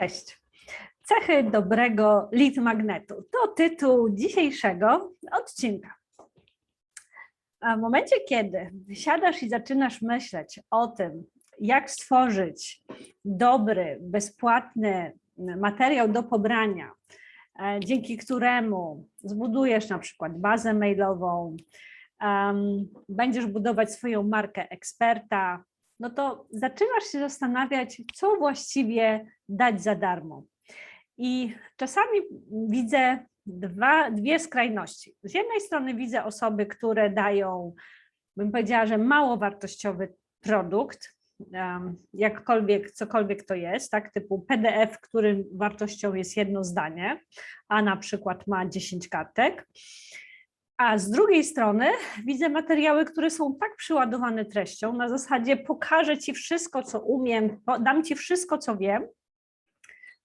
Cześć. Cechy dobrego lead magnetu to tytuł dzisiejszego odcinka. A w momencie, kiedy siadasz i zaczynasz myśleć o tym, jak stworzyć dobry, bezpłatny materiał do pobrania, e, dzięki któremu zbudujesz na przykład bazę mailową, będziesz budować swoją markę eksperta, no to zaczynasz się zastanawiać, co właściwie dać za darmo. I czasami widzę dwa, dwie skrajności. Z jednej strony widzę osoby, które dają, bym powiedziała, że mało wartościowy produkt, jakkolwiek, cokolwiek to jest, tak, typu PDF, którym wartością jest jedno zdanie, a na przykład ma 10 kartek. A z drugiej strony widzę materiały, które są tak przyładowane treścią, na zasadzie pokażę Ci wszystko, co umiem, dam Ci wszystko, co wiem,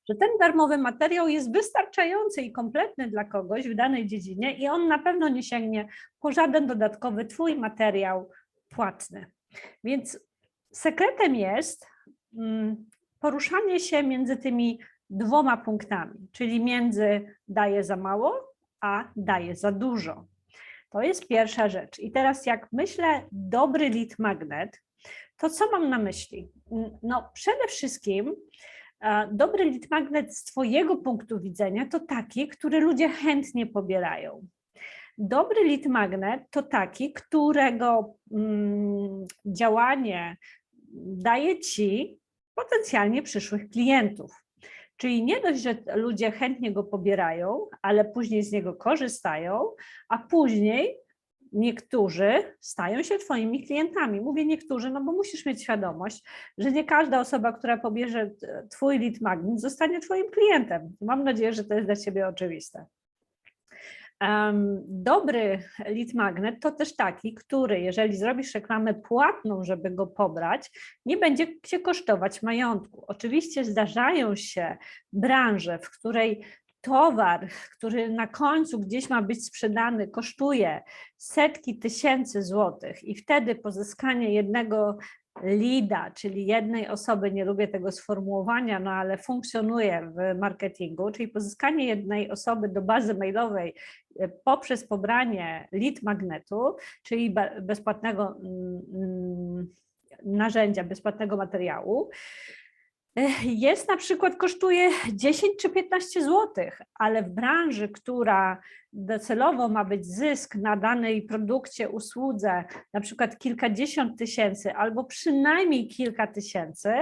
że ten darmowy materiał jest wystarczający i kompletny dla kogoś w danej dziedzinie i on na pewno nie sięgnie po żaden dodatkowy Twój materiał płatny. Więc sekretem jest mm, poruszanie się między tymi dwoma punktami, czyli między daję za mało, a daję za dużo. To jest pierwsza rzecz. I teraz jak myślę dobry lead magnet, to co mam na myśli? No przede wszystkim e, dobry lead magnet z Twojego punktu widzenia to taki, który ludzie chętnie pobierają. Dobry lead magnet to taki, którego mm, działanie daje Ci potencjalnie przyszłych klientów. Czyli nie dość, że ludzie chętnie go pobierają, ale później z niego korzystają, a później niektórzy stają się Twoimi klientami. Mówię niektórzy, no bo musisz mieć świadomość, że nie każda osoba, która pobierze Twój lead magnet, zostanie Twoim klientem. Mam nadzieję, że to jest dla Ciebie oczywiste. Dobry lead magnet to też taki, który, jeżeli zrobisz reklamę płatną, żeby go pobrać, nie będzie cię kosztować majątku. Oczywiście zdarzają się branże, w której towar, który na końcu gdzieś ma być sprzedany, kosztuje setki tysięcy złotych i wtedy pozyskanie jednego lida, czyli jednej osoby, nie lubię tego sformułowania, no ale funkcjonuje w marketingu, czyli pozyskanie jednej osoby do bazy mailowej e, poprzez pobranie lead magnetu, czyli bezpłatnego mm, mm, narzędzia, bezpłatnego materiału, jest na przykład kosztuje 10 czy 15 zł, ale w branży, która docelowo ma być zysk na danej produkcie, usłudze, na przykład kilkadziesiąt tysięcy albo przynajmniej kilka tysięcy,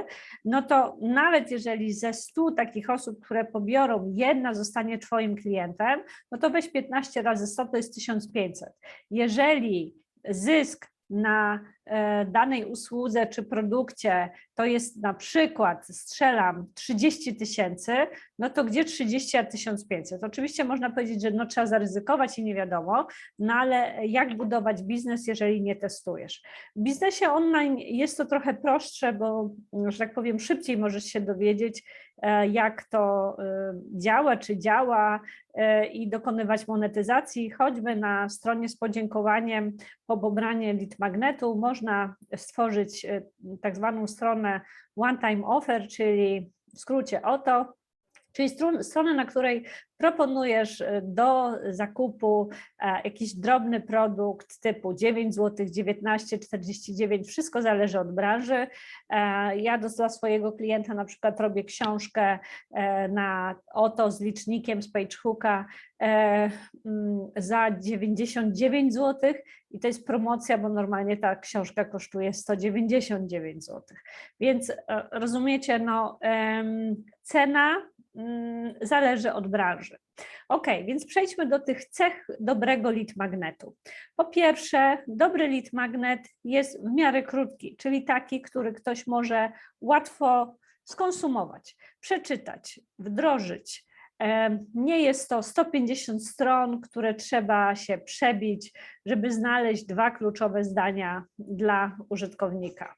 no to nawet jeżeli ze 100 takich osób, które pobiorą, jedna zostanie Twoim klientem, no to weź 15 razy 100 to jest 1500. Jeżeli zysk na e, danej usłudze czy produkcie to jest na przykład, strzelam, 30 tysięcy, no to gdzie 30, a 1500? Oczywiście można powiedzieć, że no trzeba zaryzykować i nie wiadomo, no ale jak budować biznes, jeżeli nie testujesz? W biznesie online jest to trochę prostsze, bo, że tak powiem, szybciej możesz się dowiedzieć, jak to e, działa, czy działa e, i dokonywać monetyzacji, choćby na stronie z podziękowaniem po pobranie lead magnetu można stworzyć e, tak zwaną stronę one-time offer, czyli w skrócie OTO, czyli stron- stronę, na której proponujesz e, do zakupu e, jakiś drobny produkt typu 9 zł, 19, 49, wszystko zależy od branży. E, Ja dla swojego klienta na przykład robię książkę e, na OTO z licznikiem z PageHooka mm, za 99 zł i to jest promocja, bo normalnie ta książka kosztuje 199 zł. Więc rozumiecie, no cena zależy od branży. Ok, więc przejdźmy do tych cech dobrego lead magnetu. Po pierwsze, dobry lead magnet jest w miarę krótki, czyli taki, który ktoś może łatwo skonsumować, przeczytać, wdrożyć. Em, Nie jest to 150 stron, które trzeba się przebić, żeby znaleźć dwa kluczowe zdania dla użytkownika.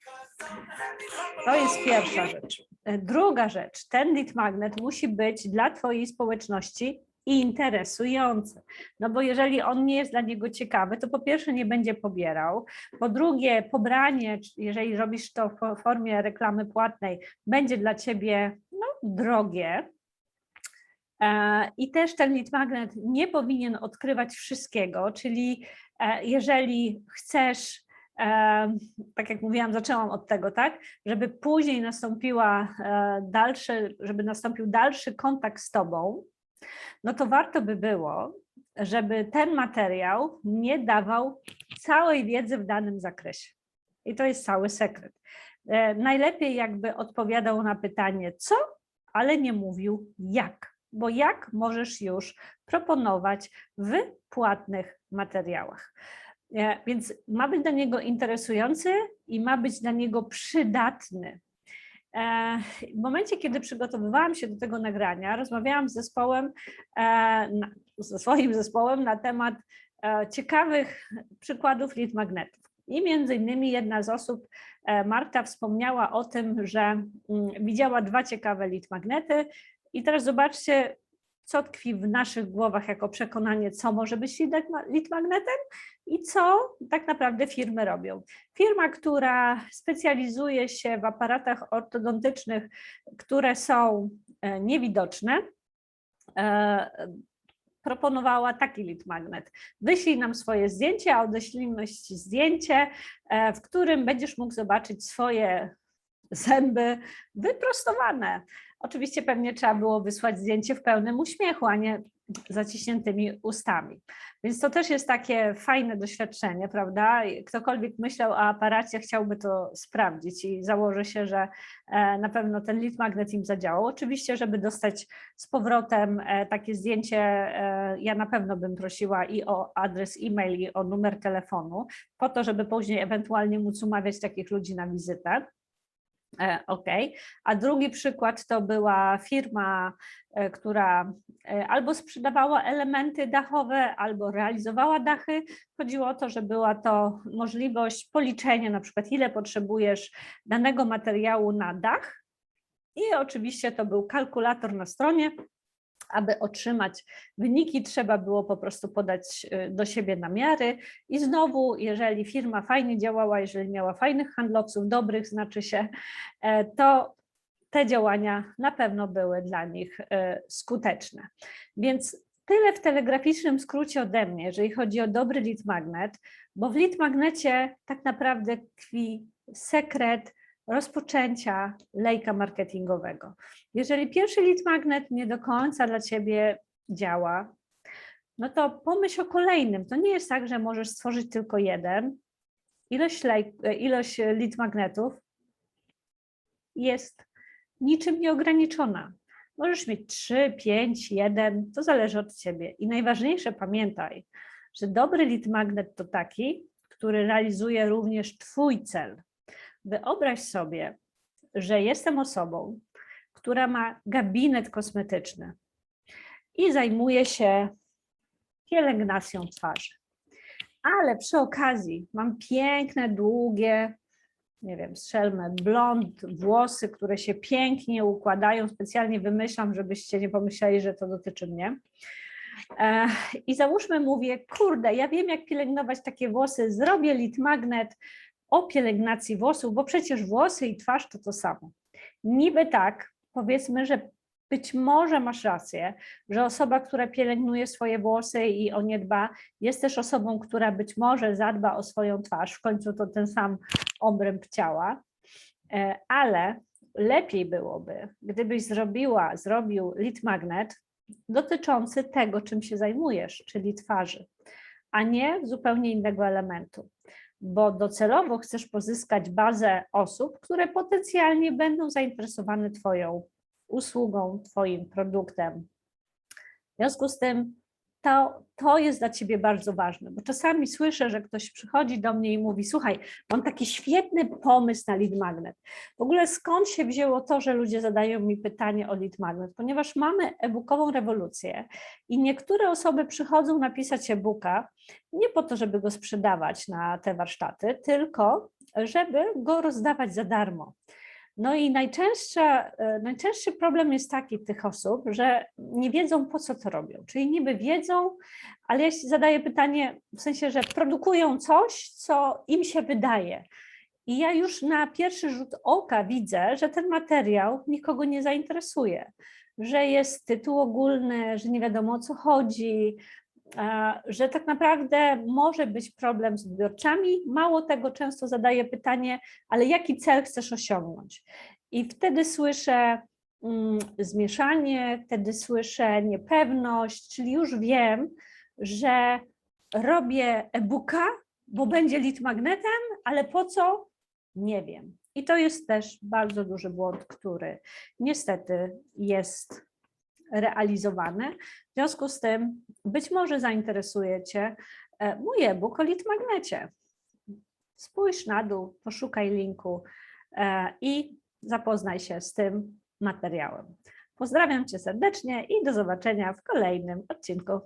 To jest pierwsza rzecz. E, Druga rzecz, ten lead magnet musi być dla Twojej społeczności interesujący. No bo jeżeli on nie jest dla niego ciekawy, to po pierwsze nie będzie pobierał, po drugie pobranie, jeżeli robisz to w formie reklamy płatnej, będzie dla Ciebie no, drogie. E, I też ten lead magnet nie powinien odkrywać wszystkiego, czyli e, jeżeli chcesz, e, tak jak mówiłam, zaczęłam od tego, tak, żeby później nastąpiła dalsze, żeby nastąpił dalszy kontakt z tobą, no to warto by było, żeby ten materiał nie dawał całej wiedzy w danym zakresie. I to jest cały sekret. Najlepiej jakby odpowiadał na pytanie co, ale nie mówił jak bo jak możesz już proponować w płatnych materiałach. E, więc ma być dla niego interesujący i ma być dla niego przydatny. E, w momencie, kiedy przygotowywałam się do tego nagrania, rozmawiałam z zespołem, e, ze swoim zespołem na temat ciekawych przykładów lead magnetów. I między innymi jedna z osób, Marta, wspomniała o tym, że mm, widziała dwa ciekawe lead magnety i teraz zobaczcie, co tkwi w naszych głowach jako przekonanie, co może być lead magnetem i co tak naprawdę firmy robią. Firma, która specjalizuje się w aparatach ortodontycznych, które są e, niewidoczne, e, proponowała taki lead magnet. Wyślij nam swoje zdjęcie, a odeślimy ci zdjęcie, e, w którym będziesz mógł zobaczyć swoje zęby wyprostowane. Oczywiście pewnie trzeba było wysłać zdjęcie w pełnym uśmiechu, a nie zaciśniętymi ustami. Więc to też jest takie fajne doświadczenie, prawda? Ktokolwiek myślał o aparacie, chciałby to sprawdzić i założę się, że e, na pewno ten lead magnet im zadziałał. Oczywiście, żeby dostać z powrotem e, takie zdjęcie, e, ja na pewno bym prosiła i o adres e-mail, i o numer telefonu, po to, żeby później ewentualnie móc umawiać takich ludzi na wizytę. E, OK. A drugi przykład to była firma, e, która e, albo sprzedawała elementy dachowe, albo realizowała dachy. Chodziło o to, że była to możliwość policzenia, na przykład, ile potrzebujesz danego materiału na dach. I oczywiście to był kalkulator na stronie, aby otrzymać wyniki, trzeba było po prostu podać y, do siebie namiary. I znowu, jeżeli firma fajnie działała, jeżeli miała fajnych handlowców, dobrych, znaczy się, e, to te działania na pewno były dla nich e, skuteczne. Więc tyle w telegraficznym skrócie ode mnie, jeżeli chodzi o dobry lead magnet, bo w lead magnecie tak naprawdę tkwi sekret rozpoczęcia lejka marketingowego. Jeżeli pierwszy lead magnet nie do końca dla Ciebie działa, no to pomyśl o kolejnym. To nie jest tak, że możesz stworzyć tylko jeden. Ilość, lej, ilość lead magnetów jest niczym nieograniczona. Możesz mieć 3, 5, 1, to zależy od Ciebie. I najważniejsze pamiętaj, że dobry lead magnet to taki, który realizuje również Twój cel. Wyobraź sobie, że jestem osobą, która ma gabinet kosmetyczny i zajmuje się pielęgnacją twarzy. Ale przy okazji mam piękne, długie, nie wiem, strzelmy, blond, włosy, które się pięknie układają. Specjalnie wymyślam, żebyście nie pomyśleli, że to dotyczy mnie. I załóżmy, mówię, kurde, ja wiem, jak pielęgnować takie włosy, zrobię lit magnet, o pielęgnacji włosów, bo przecież włosy i twarz to to samo. Niby tak, powiedzmy, że być może masz rację, że osoba, która pielęgnuje swoje włosy i o nie dba, jest też osobą, która być może zadba o swoją twarz, w końcu to ten sam obręb ciała, e, ale lepiej byłoby, gdybyś zrobiła, zrobił lead magnet dotyczący tego, czym się zajmujesz, czyli twarzy, a nie zupełnie innego elementu bo docelowo chcesz pozyskać bazę osób, które potencjalnie będą zainteresowane Twoją usługą, Twoim produktem. W związku z tym to, to jest dla Ciebie bardzo ważne, bo czasami słyszę, że ktoś przychodzi do mnie i mówi: Słuchaj, mam taki świetny pomysł na lead magnet. W ogóle skąd się wzięło to, że ludzie zadają mi pytanie o lead magnet? Ponieważ mamy e-bookową rewolucję i niektóre osoby przychodzą napisać e-booka nie po to, żeby go sprzedawać na te warsztaty, tylko żeby go rozdawać za darmo. No i najczęstsza, e, najczęstszy problem jest taki tych osób, że nie wiedzą po co to robią. Czyli niby wiedzą, ale ja zadaję pytanie w sensie, że produkują coś, co im się wydaje. I ja już na pierwszy rzut oka widzę, że ten materiał nikogo nie zainteresuje, że jest tytuł ogólny, że nie wiadomo o co chodzi, że tak naprawdę może być problem z odbiorcami. Mało tego, często zadaję pytanie, ale jaki cel chcesz osiągnąć? I wtedy słyszę mm, zmieszanie, wtedy słyszę niepewność, czyli już wiem, że robię e-booka, bo będzie lead magnetem, ale po co? Nie wiem. I to jest też bardzo duży błąd, który niestety jest realizowany. W związku z tym być może zainteresuje Cię e, mój e-book. Spójrz na dół, poszukaj linku e, i zapoznaj się z tym materiałem. Pozdrawiam Cię serdecznie i do zobaczenia w kolejnym odcinku.